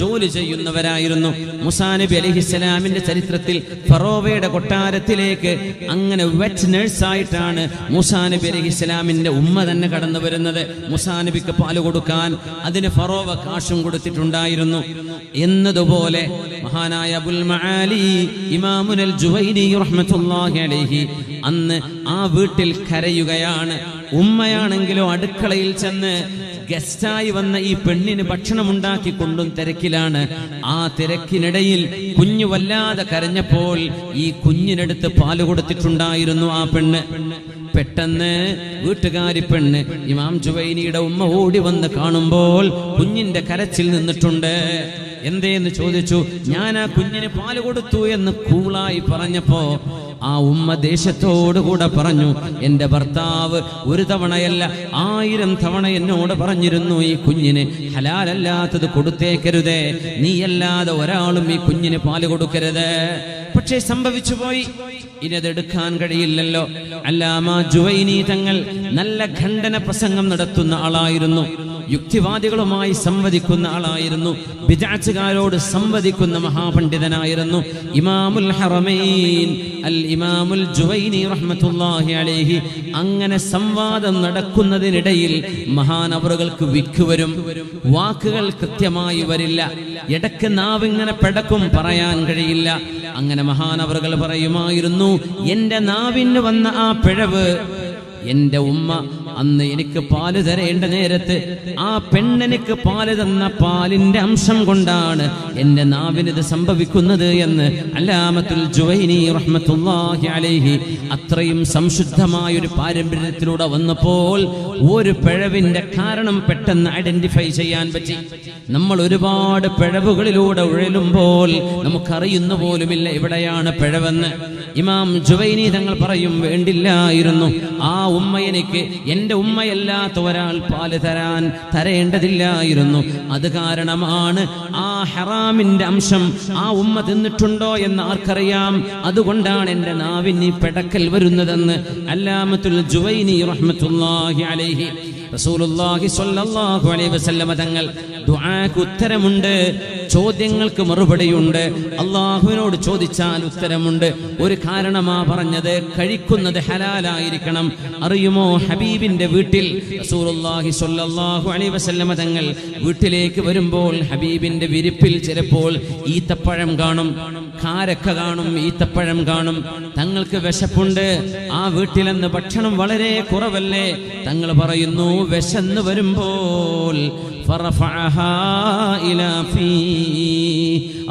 ജോലി ചെയ്യുന്നവരായിരുന്നു. മുസാനബി അലിഹിസ്സലാമിന്റെ ചരിത്രത്തിൽ ഫറോവയുടെ കൊട്ടാരത്തിലേക്ക് അങ്ങനെ വെറ്റ് നഴ്സായിട്ടാണ് മുസാനബി അലിഹിസ്സലാമിന്റെ ഉമ്മ തന്നെ കടന്നു വരുന്നത്. മുസാനബിക്ക് പാൽ കൊടുക്കാൻ അതിന് ഫറോവ കാശും കൊടുത്തിട്ടുണ്ടായിരുന്നു. എന്നതുപോലെ മഹാനായ അബുൽ മആലി ഇമാമുൽ ജുവൈനി റഹ്മത്തുള്ളാഹി അലൈഹി അന്ന് ആ വീട്ടിൽ കരയുകയാണ്. ഉമ്മയാണെങ്കിലോ അടുക്കളയിൽ ചെന്ന് ഗസ്റ്റായി വന്ന ഈ പെണ്ണിന് ഭക്ഷണം ഉണ്ടാക്കി കൊണ്ടും തിരക്കിലാണ്. ആ തിരക്കിനിടയിൽ കുഞ്ഞു വല്ലാതെ കരഞ്ഞപ്പോൾ ഈ കുഞ്ഞിനെടുത്ത് പാൽ കൊടുത്തിട്ടുണ്ടായിരുന്നു ആ പെണ്ണ്. പെട്ടെന്ന് വീട്ടുകാരി പെണ്ണ് ഇമാം ജുവൈനിയുടെ ഉമ്മ ഓടി വന്ന് കാണുമ്പോൾ കുഞ്ഞിന്റെ കരച്ചിൽ നിന്നിട്ടുണ്ട്. എന്തേന്ന് ചോദിച്ചു? ഞാൻ ആ കുഞ്ഞിന് പാൽ കൊടുത്തു എന്ന് കൂളായി പറഞ്ഞപ്പോ ആ ഉമ്മ ദേശത്തോടുകൂടെ പറഞ്ഞു എന്റെ ഭർത്താവ് ഒരു തവണയല്ല ആയിരം തവണ എന്നോട് പറഞ്ഞിരുന്നു ഈ കുഞ്ഞിന് ഹലാലല്ലാത്തത് കൊടുത്തേക്കരുതേ നീയല്ലാതെ ഒരാളും ഈ കുഞ്ഞിന് പാൽ കൊടുക്കരുത്. പക്ഷേ സംഭവിച്ചു പോയി. ഇനി അതെടുക്കാൻ കഴിയില്ലല്ലോ. അല്ലാമ ജുവൈനി തങ്ങൾ നല്ല ഖണ്ഡന പ്രസംഗം നടത്തുന്ന ആളായിരുന്നു. യുക്തിവാദികളുമായി സംവദിക്കുന്ന ആളായിരുന്നു. ബിജാച്ചുകാരോട് സംവദിക്കുന്ന മഹാപണ്ഡിതനായിരുന്നു. ഇമാമുൽ ഹറമൈൻ അൽ ഇമാമുൽ അലൈഹി. അങ്ങനെ സംവാദം നടക്കുന്നതിനിടയിൽ മഹാനവറുകൾക്ക് വിക്കുവരും വാക്കുകൾ കൃത്യമായി വരില്ല. ഇടയ്ക്ക് നാവിങ്ങനെ പെടക്കും പറയാൻ കഴിയില്ല. അങ്ങനെ മഹാനവറുകൾ പറയുമായിരുന്നു എന്റെ നാവിന് വന്ന ആ പിഴവ് എന്റെ ഉമ്മ അന്ന് എനിക്ക് പാൽ തരേണ്ട നേരത്ത് ആ പെണ്ണെനിക്ക് പാൽ തന്ന പാലിന്റെ അംശം കൊണ്ടാണ് എന്റെ നാവിനിത് സംഭവിക്കുന്നത് എന്ന് അല്ലാമത്തുൽ ജുവൈനി റഹ്മത്തുള്ളാഹി അലൈഹി അത്രയും സംശുദ്ധമായ ഒരു പാരമ്പര്യത്തിലൂടെ വന്നപ്പോൾ ഒരു പിഴവിന്റെ കാരണം പെട്ടെന്ന് ഐഡന്റിഫൈ ചെയ്യാൻ പറ്റി. നമ്മൾ ഒരുപാട് പിഴവുകളിലൂടെ ഉഴലുമ്പോൾ നമുക്കറിയുന്ന പോലുമില്ല എവിടെയാണ് പിഴവെന്ന്. ഇമാം ജുവൈനി തങ്ങൾ പറയും വേണ്ടില്ലായിരുന്നു. ആ ഉമ്മ എനിക്ക് എന്റെ ഉമ്മയല്ലാത്ത ഒരാൾ പാൽ തരാൻ തരേണ്ടതില്ലായിരുന്നു. അത് കാരണമാണ് ആ ഹറാമിന്റെ അംശം. ആ ഉമ്മ തിന്നിട്ടുണ്ടോ എന്ന് ആർക്കറിയാം. അതുകൊണ്ടാണ് എന്റെ നാവിന് പെടക്കൽ വരുന്നതെന്ന് അല്ലാമത്തുൽ ജുവൈനി റഹ്മത്തുല്ലാഹി അലൈഹി റസൂലുള്ളാഹി സ്വല്ലല്ലാഹു അലൈഹി വസല്ലമ തങ്ങൾ ദുആക്ക് ഉത്തരമുണ്ട് ചോദ്യങ്ങൾക്ക് മറുപടിയുണ്ട്. അള്ളാഹുവിനോട് ചോദിച്ചാൽ ഉത്തരമുണ്ട്. ഒരു കാരണമാ പറഞ്ഞത് കഴിക്കുന്നത് ഹലാലായിരിക്കണം. അറിയുമോ ഹബീബിന്റെ വീട്ടിൽ റസൂലുള്ളാഹി സ്വല്ലല്ലാഹു അലൈഹി വസല്ലമ തങ്ങൾ വീട്ടിലേക്ക് വരുമ്പോൾ ഹബീബിന്റെ വിരിപ്പിൽ ചിലപ്പോൾ ഈത്തപ്പഴം കാണും. കാരക്ക കാണും ഈത്തപ്പഴം കാണും. തങ്ങൾക്ക് വിശപ്പുണ്ട്. ആ വീട്ടിലെന്ന് ഭക്ഷണം വളരെ കുറവല്ലേ? തങ്ങൾ പറയുന്നു വിശന്ന് വരുമ്പോൾ ഫറഫഅഹാ.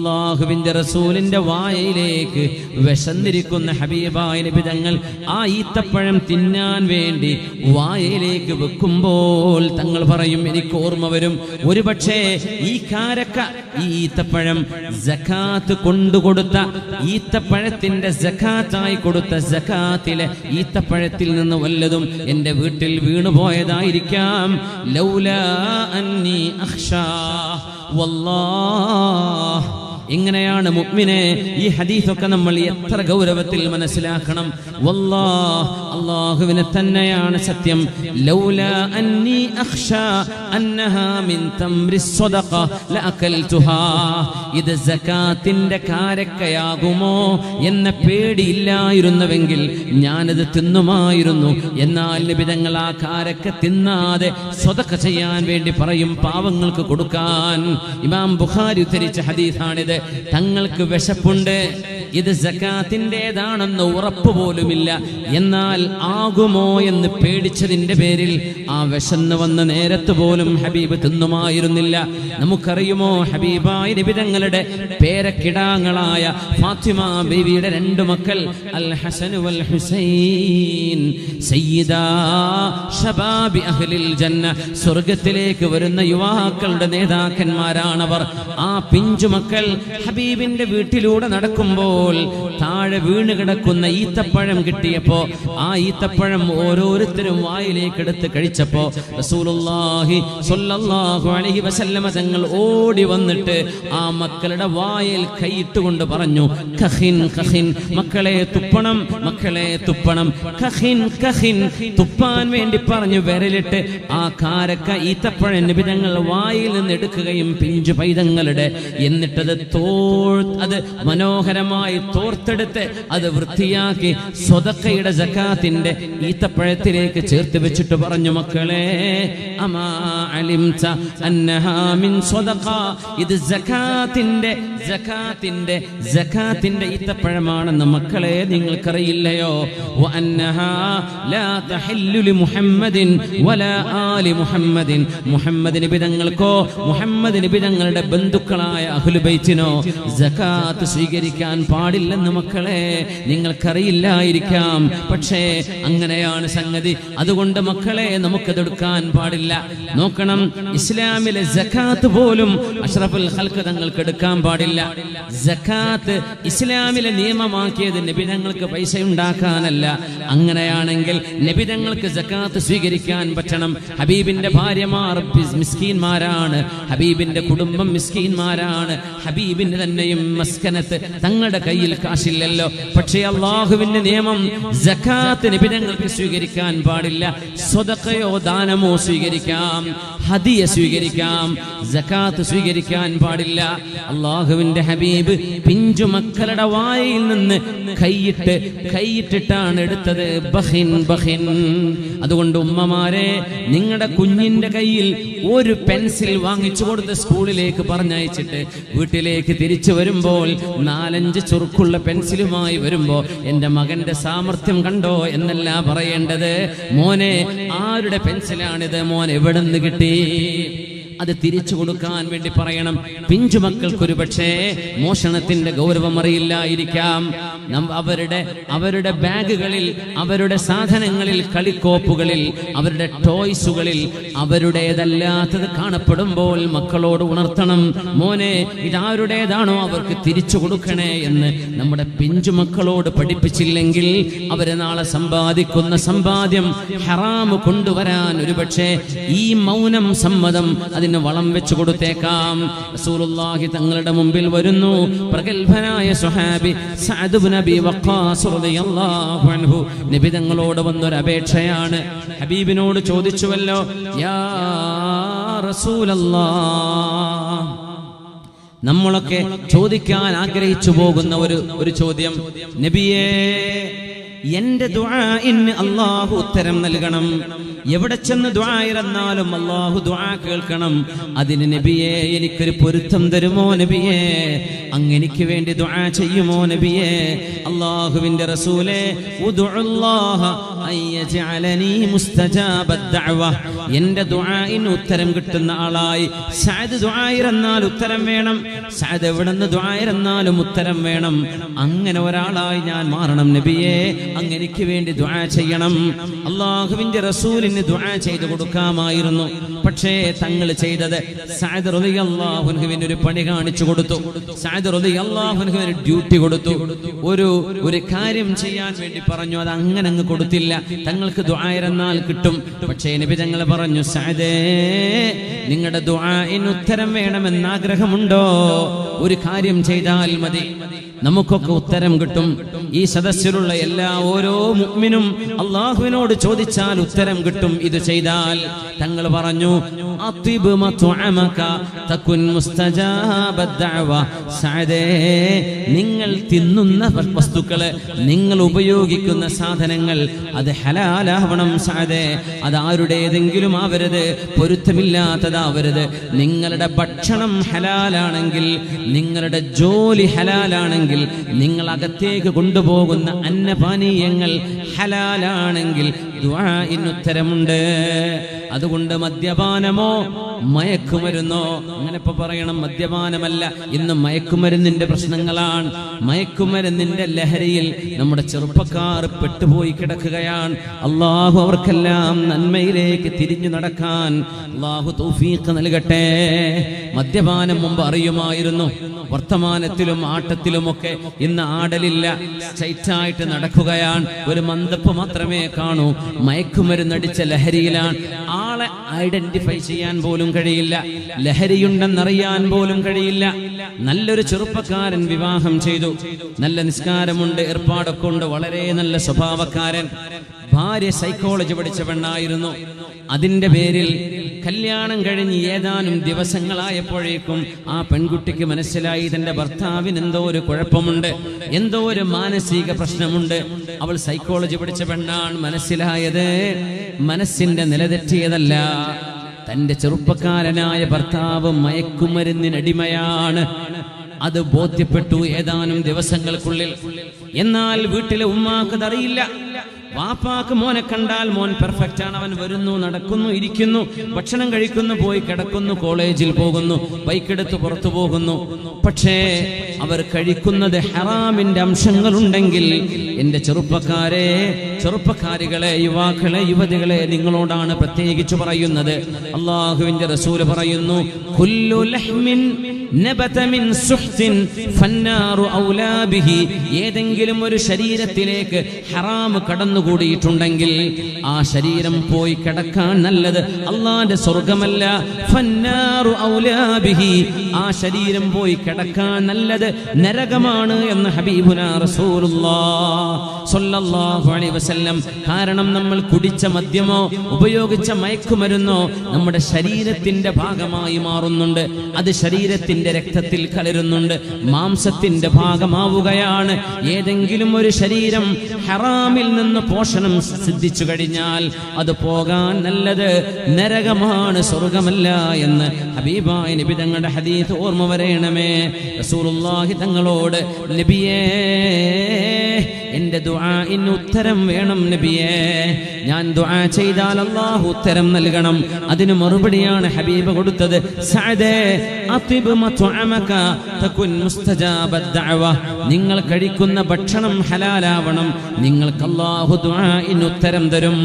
അള്ളാഹുവിന്റെ റസൂലിന്റെ വായയിലേക്ക് വിശന്നിരിക്കുന്ന ഹബീബായ നബി തങ്ങൾ ആ ഈത്തപ്പഴം തിന്നാൻ വേണ്ടി വായയിലേക്ക് വെക്കുമ്പോൾ തങ്ങൾ പറയും എനിക്ക് ഓർമ്മ വരും. ഒരുപക്ഷേ ഈ കാരക്ക ഈ ഈത്തപ്പഴം ജക്കാത്ത് കൊണ്ടുകൊടുത്ത ഈത്തപ്പഴത്തിന്റെ ജക്കാത്തായി കൊടുത്ത ജക്കാത്തിലെ ഈത്തപ്പഴത്തിൽ നിന്ന് വല്ലതും എന്റെ വീട്ടിൽ വീണുപോയതായിരിക്കാം ലൗലാ അന്നി അഖ്ഷാ വല്ലാഹ് ഇങ്ങനെയാണ് മുഗ്മിനെ ഈ ഹദീസൊക്കെ നമ്മൾ എത്ര ഗൗരവത്തിൽ മനസ്സിലാക്കണം. വല്ലാ അല്ലാഹുവിനെ തന്നെയാണ് സത്യം. ലൗലാ അന്നി അഖ്ഷ അന്നഹാ മിൻ തംരി സ്വദഖ ലഅകൽതുഹാ ഇത് സകാത്തിന്റെ കാരക്കയാകുമോ എന്ന പേടിയില്ലായിരുന്നുവെങ്കിൽ ഞാനത് തിന്നുമായിരുന്നു. എന്നാൽ നിബിതങ്ങൾ ആ കാരക്ക തിന്നാതെ സ്വതക്ക ചെയ്യാൻ വേണ്ടി പറയും പാവങ്ങൾക്ക് കൊടുക്കാൻ. ഇമാം ബുഖാരി ഉദ്ധരിച്ച ഹദീസാണിത്. തങ്ങൾക്ക് വിശപ്പുണ്ട്. ഇത് സക്കാത്തിന്റെതാണെന്ന് ഉറപ്പ് പോലുമില്ല. എന്നാൽ ആകുമോ എന്ന് പേടിച്ചതിന്റെ പേരിൽ ആ വിശന്ന് വന്ന നേരത്ത് പോലും ഹബീബ് തിന്നുമായിരുന്നില്ല. നമുക്കറിയുമോ ഹബീബായ നിബിതങ്ങളുടെ പേരക്കിടാങ്ങളായ ഫാത്തിമ ബീവിയുടെ രണ്ട് മക്കൾ അൽ ഹസനു അൽ ഹുസൈൻ. സയ്യിദാ ഷബാബി അഹ്ലിൽ ജന്ന സ്വർഗത്തിലേക്ക് വരുന്ന യുവാക്കളുടെ നേതാക്കന്മാരാണവർ. ആ പിഞ്ചു മക്കൾ ഹബീബിന്റെ വീട്ടിലൂടെ നടക്കുമ്പോൾ താഴെ വീണ് കിടക്കുന്ന ഈത്തപ്പഴം കിട്ടിയപ്പോ ആ ഈത്തപ്പഴം ഓരോരുത്തരും വായിലേക്ക് എടുത്ത് കഴിച്ചപ്പോ റസൂലുള്ളാഹി സ്വല്ലല്ലാഹു അലൈഹി വസല്ലമ തങ്ങൾ ഓടി വന്നിട്ട് ആ മക്കളുടെ വായിൽ കൈയിട്ടുകൊണ്ട് പറഞ്ഞു ഖഹിൻ ഖഹിൻ മക്കളെ തുപ്പണം മക്കളെ തുപ്പണം ഖഹിൻ ഖഹിൻ തുപ്പാൻ വേണ്ടി പറഞ്ഞു വിരലിട്ട് ആ കാരക്ക ഈത്തപ്പഴം നിബിതങ്ങൾ വായിൽ നിന്ന് എടുക്കുകയും പിഞ്ചു പൈതങ്ങളുടെ എന്നിട്ടത് തോൾ അത് മനോഹരമായി തോർത്തെടുത്ത് അത് വൃത്തിയാക്കി സ്വതക്കയുടെ ജക്കാത്തിന്റെ ഈത്തപ്പഴത്തിലേക്ക് ചേർത്ത് വെച്ചിട്ട് പറഞ്ഞു മക്കളെ അമാ അലിംത അന്നഹാ മിൻ സ്വതഖ. ഇത് ജക്കാത്തിന്റെ ജക്കാത്തിന്റെ ജക്കാത്തിന്റെ ഈത്തപ്പഴമാണെന്ന് മക്കളെ നിങ്ങൾക്കറിയില്ലയോ? മുഹമ്മദിൻ വലാ ആലി മുഹമ്മദിൻ. മുഹമ്മദ് നബി തങ്ങൾക്കോ മുഹമ്മദ് നബി തങ്ങളുടെ ബന്ധുക്കളായ അഹ്ലു ബൈത്തിനോ ജക്കാത്ത് സ്വീകരിക്കാൻ പാടില്ലെന്ന് മക്കളെ നിങ്ങൾക്കറിയില്ലായിരിക്കാം. പക്ഷേ അങ്ങനെയാണ് സംഗതി. അതുകൊണ്ട് മക്കളെ നമുക്കതെടുക്കാൻ പാടില്ല. നോക്കണം ഇസ്ലാമിലെ ജക്കാത്ത് പോലും അഷ്റഫുൽ ഹൽക്ക് തങ്ങൾക്ക് എടുക്കാൻ പാടില്ല. ജക്കാത്ത് ഇസ്ലാമിലെ നിയമമാക്കിയത് നബിതങ്ങൾക്ക് പൈസ ഉണ്ടാക്കാനല്ല അങ്ങനെയാണെങ്കിൽ നബിതങ്ങൾക്ക് ജക്കാത്ത് സ്വീകരിക്കാൻ പറ്റണം. ഹബീബിന്റെ ഭാര്യമാർ മിസ്കീന്മാരാണ് ഹബീബിന്റെ കുടുംബം മിസ്കീന്മാരാണ് ഹബീബിന് തന്നെയും മസ്കനത്ത് തങ്ങളുടെ കയ്യിൽ കാശില്ലല്ലോ. പക്ഷേ അള്ളാഹുവിന്റെ നിയമം ജക്കാത്ത് നിബിധങ്ങൾക്ക് സ്വീകരിക്കാൻ പാടില്ല. സ്വതക്കയോ ദാനമോ സ്വീകരിക്കാം. ഹദിയ സ്വീകരിക്കാം. ജക്കാത്ത് സ്വീകരിക്കാൻ പാടില്ല. അള്ളാഹുവിന്റെ ഹബീബ് പിഞ്ചു മക്കളുടെ വായിൽ നിന്ന് കൈയിട്ട് കൈയിട്ടിട്ടാണ് എടുത്തത്. ബഹിൻ ബഹിൻ. അതുകൊണ്ട് ഉമ്മമാരെ നിങ്ങളുടെ കുഞ്ഞിന്റെ കയ്യിൽ ഒരു പെൻസിൽ വാങ്ങിച്ചു കൊടുത്ത് സ്കൂളിലേക്ക് പറഞ്ഞയച്ചിട്ട് വീട്ടിലേക്ക് തിരിച്ചു വരുമ്പോൾ നാലഞ്ച് ചുറുക്കുള്ള പെൻസിലുമായി വരുമ്പോ എന്റെ മകന്റെ സാമർഥ്യം കണ്ടോ എന്നല്ല പറയേണ്ടത്. മോനെ ആരുടെ പെൻസിലാണിത്? മോൻ എവിടെ നിന്ന് കിട്ടി? അത് തിരിച്ചു കൊടുക്കാൻ വേണ്ടി പറയണം. പിഞ്ചുമക്കൾക്കൊരു പക്ഷേ മോഷണത്തിന്റെ ഗൗരവം അറിയില്ലായിരിക്കാം. അവരുടെ അവരുടെ ബാഗുകളിൽ അവരുടെ സാധനങ്ങളിൽ കളിക്കോപ്പുകളിൽ അവരുടെ ടോയ്സുകളിൽ അവരുടേതല്ലാത്തത് കാണപ്പെടുമ്പോൾ മക്കളോട് ഉണർത്തണം. മോനെ ഇതാരുടേതാണോ അവർക്ക് തിരിച്ചു കൊടുക്കണേ എന്ന് നമ്മുടെ പിഞ്ചു മക്കളോട് പഠിപ്പിച്ചില്ലെങ്കിൽ അവരെ നാളെ സമ്പാദിക്കുന്ന സമ്പാദ്യം ഹറാമ് കൊണ്ടുവരാൻ ഒരുപക്ഷെ ഈ മൗനം സമ്മതം അതിന് വളം വെച്ചു കൊടുത്തേക്കാം. റസൂലുള്ളാഹി തങ്ങളുടെ മുമ്പിൽ വരുന്നു. പ്രഗത്ഭനായ സുഹാബി സഅദ് അബി വഖാസ് റളിയല്ലാഹു അൻഹു. നബി തങ്ങളോട് വന്നൊരു അപേക്ഷയാണ്. ഹബീബിനോട് ചോദിച്ചുവല്ലോ യാ റസൂലല്ലാഹ്. നമ്മളൊക്കെ ചോദിക്കാൻ ആഗ്രഹിച്ചു പോകുന്ന ഒരു ഒരു ചോദ്യം. നബിയേ എന്റെ ദുആഇന് അള്ളാഹു ഉത്തരം നൽകണം. എവിടെ ചെന്ന് ദുആ ഇറന്നാലും അള്ളാഹു ദുആ കേൾക്കണം. അതിന് നബിയെ എനിക്കൊരു പൊരുത്തം തരുമോ നബിയെ? അങ്ങനെക്ക് വേണ്ടി ദുആ ചെയ്യുമോ നബിയെ? അള്ളാഹുവിന്റെ റസൂലെ എന്റെ ദുആഇന് ഉത്തരം കിട്ടുന്ന ആളായി. സഅദ് ദുആ ഇറന്നാൽ ഉത്തരം വേണം. സഅദ് എവിടെന്ന് ദുആ ഇറന്നാലും ഉത്തരം വേണം. അങ്ങനെ ഒരാളായി ഞാൻ മാറണം നബിയെ. അങ്ങനെക്ക് വേണ്ടി ദുആ ചെയ്യണം. അള്ളാഹുവിന്റെ റസൂലിന് ദുആ ചെയ്തു കൊടുക്കാമായിരുന്നു. പക്ഷേ തങ്ങൾ ചെയ്തത് സഅദ് റളിയല്ലാഹുവിന് ഒരു പണി കാണിച്ചു കൊടുത്തു. സഅദ് റളിയല്ലാഹുവിന് ഡ്യൂട്ടി കൊടുത്തു. ഒരു ഒരു കാര്യം ചെയ്യാൻ വേണ്ടി പറഞ്ഞു. അത് അങ്ങനെ അങ്ങ് കൊടുത്തില്ല. തങ്ങൾക്ക് ദുആയിരന്നാൽ കിട്ടും. പക്ഷേ നബി തങ്ങൾ പറഞ്ഞു സഅദേ നിങ്ങളുടെ ദുആഇന് ഉത്തരം വേണമെന്ന് ആഗ്രഹമുണ്ടോ? ഒരു കാര്യം ചെയ്താൽ മതി. നമുക്കൊക്കെ ഉത്തരം കിട്ടും. ഈ സദസ്സിലുള്ള എല്ലാ ഓരോ മുഗ്മിനും അള്ളാഹുവിനോട് ചോദിച്ചാൽ ഉത്തരം കിട്ടും. ഇത് ചെയ്താൽ തങ്ങൾ പറഞ്ഞു അത്വിബ് മത്അമക തകുൻ മുസ്തജാബദ് ദഅവ സഅദേ നിങ്ങൾ തിന്നുന്ന വസ്തുക്കളെ നിങ്ങൾ ഉപയോഗിക്കുന്ന സാധനങ്ങൾ അത് ഹലാലാവണം സഅദേ അത് ആരുടേതെങ്കിലും ആവരുത് പൊരുത്തമില്ലാത്തതാവരുത്. നിങ്ങളുടെ ഭക്ഷണം ഹലാലാണെങ്കിൽ നിങ്ങളുടെ ജോലി ഹലാലാണെങ്കിൽ നിങ്ങൾ അകത്തേക്ക് കൊണ്ടുപോകുന്ന അന്നപാനീയങ്ങൾ ഹലാലാണെങ്കിൽ ദുആഇന് ഉത്തരമുണ്ട് അതുകൊണ്ട് മദ്യപാനമോ മയക്കുമരുന്നോ? അങ്ങനെ ഇപ്പൊ പറയണം മദ്യപാനമല്ല. ഇന്ന് മയക്കുമരുന്നിന്റെ പ്രശ്നങ്ങളാണ്. മയക്കുമരുന്നിന്റെ ലഹരിയിൽ നമ്മുടെ ചെറുപ്പക്കാർ പെട്ടുപോയി കിടക്കുകയാണ്. അള്ളാഹു അവർക്കെല്ലാം നന്മയിലേക്ക് തിരിഞ്ഞു നടക്കാൻ അള്ളാഹു തൗഫീഖ് നൽകട്ടെ. മദ്യപാനം മുമ്പ് അറിയുമായിരുന്നു. വർത്തമാനത്തിലും ആട്ടത്തിലുമൊക്കെ ഇന്ന് ആടലില്ല സ്ട്രൈറ്റായിട്ട് നടക്കുകയാണ്. ഒരു മന്ദപ്പ് മാത്രമേ കാണൂ. മയക്കുമരുന്നടിച്ച ലഹരിയിലാണ്. ആളെ ഐഡന്റിഫൈ ചെയ്യാൻ പോലും കഴിയില്ല. ലഹരിയുണ്ടെന്നറിയാൻ പോലും കഴിയില്ല. നല്ലൊരു ചെറുപ്പക്കാരൻ വിവാഹം ചെയ്തു. നല്ല നിസ്കാരമുണ്ട് ഏർപ്പാടൊക്കെ ഉണ്ട്. വളരെ നല്ല സ്വഭാവക്കാരൻ. ഭാര്യ സൈക്കോളജി പഠിച്ച പെണ്ണായിരുന്നു. അതിന്റെ പേരിൽ കല്യാണം കഴിഞ്ഞ് ഏതാനും ദിവസങ്ങളായപ്പോഴേക്കും ആ പെൺകുട്ടിക്ക് മനസ്സിലായി തന്റെ ഭർത്താവിന് എന്തോ ഒരു കുഴപ്പമുണ്ട് എന്തോ ഒരു മാനസിക പ്രശ്നമുണ്ട്. അവൾ സൈക്കോളജി പഠിച്ച പെണ്ണാണ് മനസ്സിലായത്. മനസ്സിന്റെ നിലതെറ്റിയതല്ല. തന്റെ ചെറുപ്പക്കാരനായ ഭർത്താവ് മയക്കുമരുന്നിനടിമയാണ്. അത് ബോധ്യപ്പെട്ടു ഏതാനും ദിവസങ്ങൾക്കുള്ളിൽ. എന്നാൽ വീട്ടിലെ ഉമ്മാക്ക് അറിയില്ല. വാപ്പാക്ക് മോനെ കണ്ടാൽ മോൻ പെർഫെക്റ്റ് ആണ്. അവൻ വരുന്നു നടക്കുന്നു ഇരിക്കുന്നു ഭക്ഷണം കഴിക്കുന്നു പോയി കിടക്കുന്നു കോളേജിൽ പോകുന്നു ബൈക്ക് എടുത്ത് പുറത്തു പോകുന്നു. പക്ഷേ അവർ കഴിക്കുന്നത് ഹറാമിന്റെ അംശങ്ങളുണ്ടെങ്കിൽ എന്റെ ചെറുപ്പക്കാരെ ചെറുപ്പക്കാരികളെ യുവാക്കളെ യുവതികളെ നിങ്ങളോടാണ് പ്രത്യേകിച്ച് പറയുന്നത്. അള്ളാഹുവിന്റെ റസൂൽ പറയുന്നു ഏതെങ്കിലും ഒരു ശരീരത്തിലേക്ക് ഹറാം കടന്നുകൂടിയിട്ടുണ്ടെങ്കിൽ ആ ശരീരം പോയി കിടക്കാൻ നല്ലത്. അള്ളാന്റെ സ്വർഗമല്ല ആ ശരീരം പോയി കിടക്കാൻ നല്ലത് നരകമാണ് എന്ന് ഹബീബുന വസല്ലം. കാരണം നമ്മൾ കുടിച്ച മദ്യമോ ഉപയോഗിച്ച മയക്കുമരുന്നോ നമ്മുടെ ശരീരത്തിന്റെ ഭാഗമായി മാറുന്നുണ്ട്. അത് ശരീരത്തിന്റെ രക്തത്തിൽ കലരുന്നുണ്ട്. മാംസത്തിന്റെ ഭാഗമാവുകയാണ്. ഏതെങ്കിലും ഒരു ശരീരം ഹറാമിൽ നിന്ന് പോഷണം സിദ്ധിച്ചു കഴിഞ്ഞാൽ അത് പോകാൻ നല്ലത് നരകമാണ് സ്വർഗമല്ല എന്ന് ഹബീബായ നബി തങ്ങളുടെ ഹദീത്ത് ഓർമ്മ വരയണമേ റസൂലുള്ളാഹി തങ്ങളോട് നബിയേ എന്റെ ദുആഇന് ഉത്തരം വേണം നബിയേ. ഞാൻ ദുആ ചെയ്താൽ അല്ലാഹു ഉത്തരം നൽകണം. അതിനു മറുപടിയാണ് ഹബീബ് കൊടുത്തത്. സഅദേ അതിബ് മത്അമക തകുൻ മുസ്തജാബ ദഅവ. നിങ്ങൾ കഴിക്കുന്ന ഭക്ഷണം ഹലാലാവണം. നിങ്ങൾക്ക് അല്ലാഹു ദുആഇന് ഉത്തരം തരും.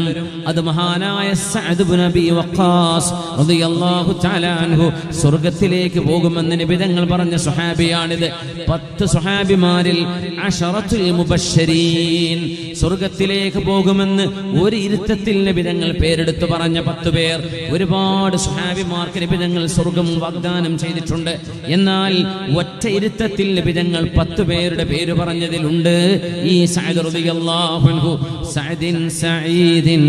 അത് മഹാനായ സഅദ് ഇബ്നു നബി വഖാസ് റളിയല്ലാഹു തആല അൻഹു സ്വർഗത്തിലേക്ക് പോകുമെന്ന് നബി തങ്ങൾ പറഞ്ഞ സ്വഹാബിയാണിത്. പത്ത് സ്വഹാബിമാരിൽ അശറത്തുൽ മുബശ്ശരീൻ സ്വർഗത്തിലേക്ക് പോകുമെന്ന് ഒരു ഇരുത്തത്തിൽ നബിതങ്ങൾ പേരെടുത്ത് പറഞ്ഞ പത്ത് പേർ. ഒരുപാട് സുഹാബിമാർക്ക് നബിതങ്ങൾ സ്വർഗം വാഗ്ദാനം ചെയ്തിട്ടുണ്ട്. എന്നാൽ ഒറ്റ ഇരുത്തത്തിൽ നബിതങ്ങൾ പത്ത് പേരുടെ പേര് പറഞ്ഞതിലുണ്ട്. ഈ സഅദ് സഅദിൻ സഈദിൻ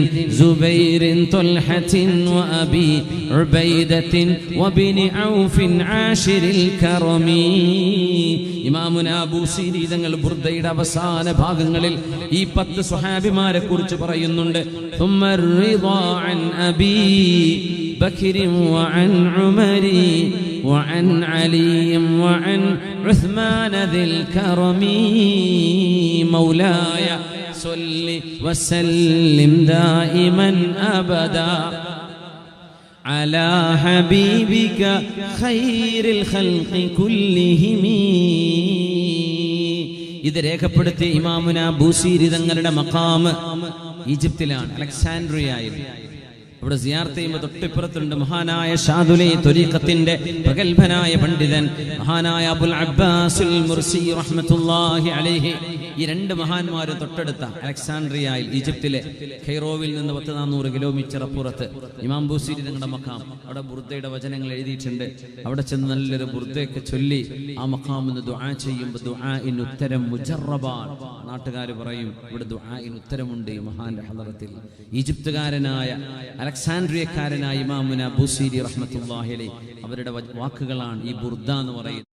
തുൽഹത്തിൻ ഉബൈദത്തിൻ ഔഫിൻ കറമീ. ബുർദയുടെ അവസാന ഭാഗങ്ങളിൽ ഈ പത്ത് സ്വഹാബിമാരെ കുറിച്ച് പറയുന്നുണ്ട് ثم الرضا عن أبي بكر وعن عمر وعن علي وعن عثمان ذي الكرم مولاي صل وسلم دائما أبدا على حبيبك خير الخلق كلهم ഇത് രേഖപ്പെടുത്തി ഇമാമുന ബൂസീരി തങ്ങളുടെ മക്കാമ് ഈജിപ്തിലാണ് അലക്സാൻഡ്രിയയിൽ ഇവിടെ സിയാർത്തയും ചെയ്യുമ്പോൾ തൊട്ടിപ്പുറത്തുണ്ട്. മഹാനായ ഷാദുലൈ തൊലീഖത്തിന്റെ പ്രഗത്ഭനായ പണ്ഡിതൻ മഹാനായ അബുൽ അബ്ബാസുൽ മുർസി റഹ്മത്തുള്ളാഹി അലൈഹി. ഈ രണ്ട് മഹാന്മാരും തൊട്ടടുത്ത അലക്സാൻഡ്രിയയിൽ ഈജിപ്തിലെ ഖൈറോവിൽ നിന്ന് പത്ത് നാനൂറ് കിലോമീറ്റർ അപ്പുറത്ത് ഇമാം ബൂസീരി ഞങ്ങളുടെ മക്കാം അവിടെ ബുർദയുടെ വചനങ്ങൾ എഴുതിയിട്ടുണ്ട്. അവിടെ ചെന്ന് നല്ലൊരു ബുർദയൊക്കെ ചൊല്ലി ആ മക്കാമെന്ന് ദുആ ചെയ്യുമ്പോൾ ദുആഇന് ഉത്തരം മുജറബാൻ. നാട്ടുകാർ പറയും ഇവിടെ ദുആഇന് ഉത്തരമുണ്ട് ഈ മഹാന്റെ ഹലറത്തിൽ ഈജിപ്തുകാരനായ അലക്സാൻഡ്രിയക്കാരനായ ഇമാമുന ബൂസീരി റഹ്മത്തുള്ളാഹി അലൈഹി അവരുടെ വാക്കുകളാണ് ഈ ബുർദ എന്ന് പറയുന്നത്.